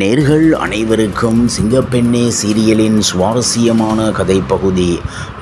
நேர்கள் அனைவருக்கும் சிங்கப்பெண்ணே சீரியலின் சுவாரஸ்யமான கதைப்பகுதி.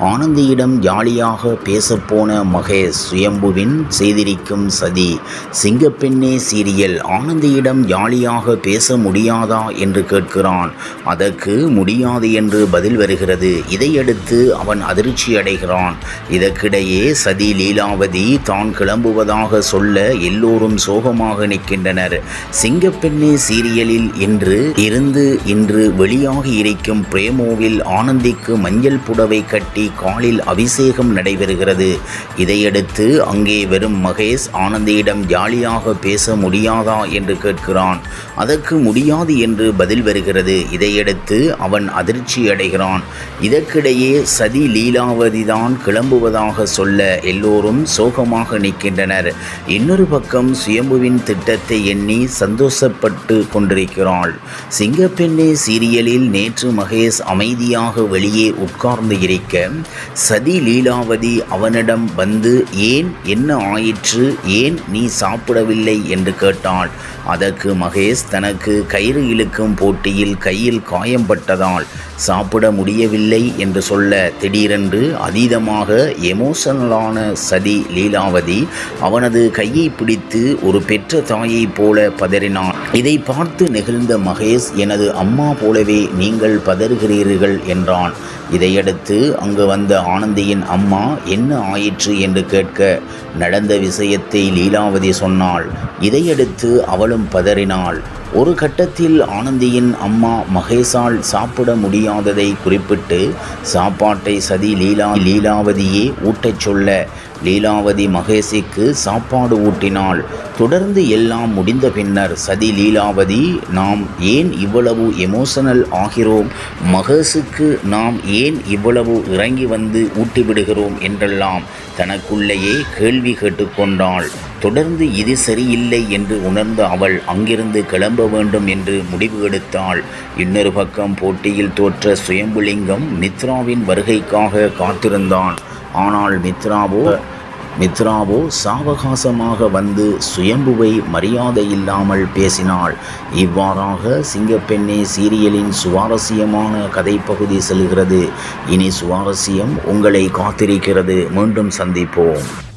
ஆனந்தியிடம் ஜாலியாக பேசப்போன மகேஷ் சுயம்புவின் செய்திருக்கும் சதி. சிங்கப்பெண்ணே சீரியல் ஆனந்தியிடம் ஜாலியாக பேச முடியாதா என்று கேட்கிறான். அதற்கு முடியாது என்று பதில் வருகிறது. இதையடுத்து அவன் அதிர்ச்சி அடைகிறான். இதற்கிடையே சதி லீலாவதி தான் கிளம்புவதாக சொல்ல எல்லோரும் சோகமாக நிற்கின்றனர். சிங்கப்பெண்ணே சீரியலில் இன்று இருந்து இன்று வெளியாகி இருக்கும் பிரேமோவில் ஆனந்திக்கு மஞ்சள் புடவை கட்டி காலில் அபிஷேகம் நடைபெறுகிறது. இதையடுத்து அங்கே வரும் மகேஷ் ஆனந்தியிடம் ஜாலியாக பேச முடியாதா என்று கேட்கிறான். அதற்கு முடியாது என்று பதில் வருகிறது. இதையடுத்து அவன் அதிர்ச்சி அடைகிறான். இதற்கிடையே சதி லீலாவதிதான் கிளம்புவதாக சொல்ல எல்லோரும் சோகமாக நிற்கின்றனர். இன்னொரு பக்கம் சுயம்புவின் திட்டத்தை எண்ணி சந்தோஷப்பட்டு கொண்டிருக்கிறாள். சிங்கப்பெண்ணே சீரியலில் நேற்று மகேஷ் அமைதியாக வெளியே உட்கார்ந்து இருக்க சதி லீலாவதி அவனிடம் வந்து ஏன்? என்ன ஆயிற்று? ஏன் நீ சாப்பிடவில்லை? என்று கேட்டாள். அதற்கு மகேஷ் தனக்கு கயிறு இழுக்கும் போட்டியில் கையில் காயம்பட்டதால் சாப்பிட முடியவில்லை என்று சொல்ல திடீரென்று அதீதமாக எமோஷனலான சதி லீலாவதி அவனது கையை பிடித்து ஒரு பெற்ற தாயைப் போல பதறினான் இதை பார்த்து நெகிழ்ந்த மகேஷ் எனது அம்மா போலவே நீங்கள் பதறுகிறீர்கள் என்றான். இதையடுத்து அங்கு வந்த ஆனந்தியின் அம்மா என்ன ஆயிற்று? என்று கேட்க நடந்த விஷயத்தை லீலாவதி சொன்னாள். இதையடுத்து அவளும் பதறினாள். ஒரு கட்டத்தில் ஆனந்தியின் அம்மா மகேஷால் சாப்பிட முடியாததை குறிப்பிட்டு சாப்பாட்டை சதி லீலா லீலாவதியே ஊட்டச் சொல்ல லீலாவதி மகேஷுக்கு சாப்பாடு ஊட்டினாள். தொடர்ந்து எல்லாம் முடிந்த பின்னர் சதி லீலாவதி நாம் ஏன் இவ்வளவு எமோஷனல் ஆகிறோம்? மகேஷுக்கு நாம் ஏன் இவ்வளவு இறங்கி வந்து ஊட்டிவிடுகிறோம் என்றெல்லாம் தனக்குள்ளேயே கேள்வி கேட்டுக்கொண்டாள் தொடர்ந்து இது சரியில்லை என்று உணர்ந்த அவள் அங்கிருந்து கிளம்ப வேண்டும் என்று முடிவு எடுத்தாள் இன்னொரு பக்கம் போட்டியில் தோற்ற சுயம்புலிங்கம் மித்ராவின் வருகைக்காக காத்திருந்தான். ஆனால் மித்ராவோ மித்ராவோ சாவகாசமாக வந்து சுயம்புவை மரியாதை இல்லாமல் பேசினாள். இவ்வாறாக சிங்கப்பெண்ணே சீரியலின் சுவாரஸ்யமான கதைப்பகுதி செல்கிறது. இனி சுவாரஸ்யம் உங்களை காத்திருக்கிறது. மீண்டும் சந்திப்போம்.